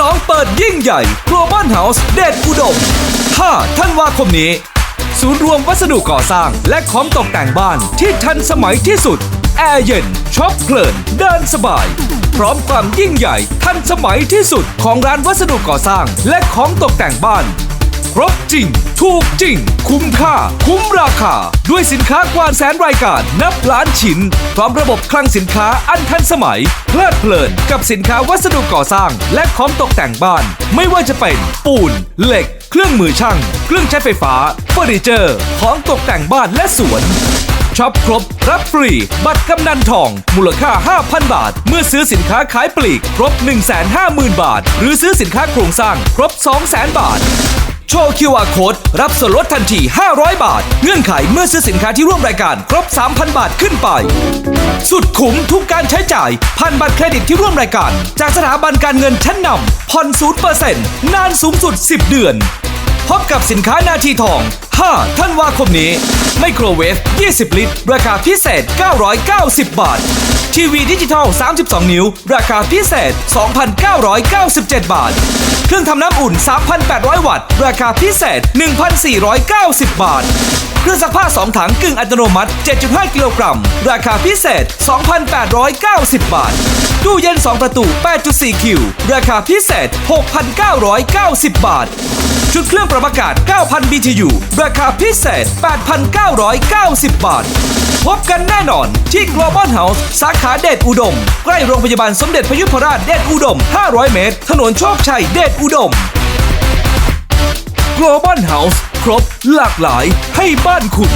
ลองเปิดยิ่งใหญ่ Global House เดชอุดม 5 ธันวาคมนี้ ศูนย์รวมวัสดุก่อสร้าง และของตกแต่งบ้านที่ทันสมัยที่สุด แอร์เย็นช็อปเพลิน เดินสบาย พร้อมความยิ่งใหญ่ทันสมัยที่สุดของร้านวัสดุก่อสร้าง และของตกแต่งบ้าน รบจริง ถูกจริง คุ้มค่า คุ้มราคา ด้วยสินค้ากว่าแสนรายการ นับล้านชิ้น พร้อมระบบคลังสินค้าอันทันสมัย เพลิดเพลินกับสินค้าวัสดุก่อสร้าง และของตกแต่งบ้าน ไม่ว่าจะเป็น ปูน เหล็ก เครื่องมือช่าง เครื่องใช้ไฟฟ้าเฟอร์นิเจอร์ ของตกแต่งบ้านและสวนช็อปครบ รับฟรี บัตรกำนันทอง มูลค่า 5,000 บาท เมื่อซื้อสินค้าขายปลีก ครบ 150,000 บาท หรือซื้อสินค้าโครงสร้าง ครบ 200,000 บาท โชว์ QR Code รับส่วนลดทันที 500 บาท เงื่อนไขเมื่อซื้อสินค้าที่ร่วมรายการครบ 3,000 บาทขึ้นไป สุดคุ้มทุกการใช้จ่ายผ่านบัตรเครดิตที่ร่วมรายการ จากสถาบันการเงินชั้นนำผ่อน0%นานสูงสุด 10 เดือน พบกับสินค้านาทีทอง 5 ธันวาคมนี้ ไมโครเวฟ 20 ลิตร ราคาพิเศษ 990 บาท ทีวีดิจิทัล 32 นิ้ว ราคาพิเศษ 2,997 บาท เครื่องทำน้ำอุ่น 3,800 วัตต์ ราคาพิเศษ 1,490 บาท เครื่องซักผ้า 2 ถังกึ่งอัตโนมัติ 7.5 กิโลกรัม ราคาพิเศษ 2,890 บาท ตู้เย็น 2 ประตู 8.4 คิว ราคาพิเศษ 6,990 บาท ชุดเครื่องปรับอากาศ 9,000 BTU ราคาพิเศษ 8,990 บาท พบกันแน่นอนที่ Global House สาขาเดชอุดม ใกล้โรงพยาบาลสมเด็จพยุพราชเดชอุดม 500 เมตร ถนนโชคชัยเดชอุดม Global House ครบหลากหลายให้บ้านคุณ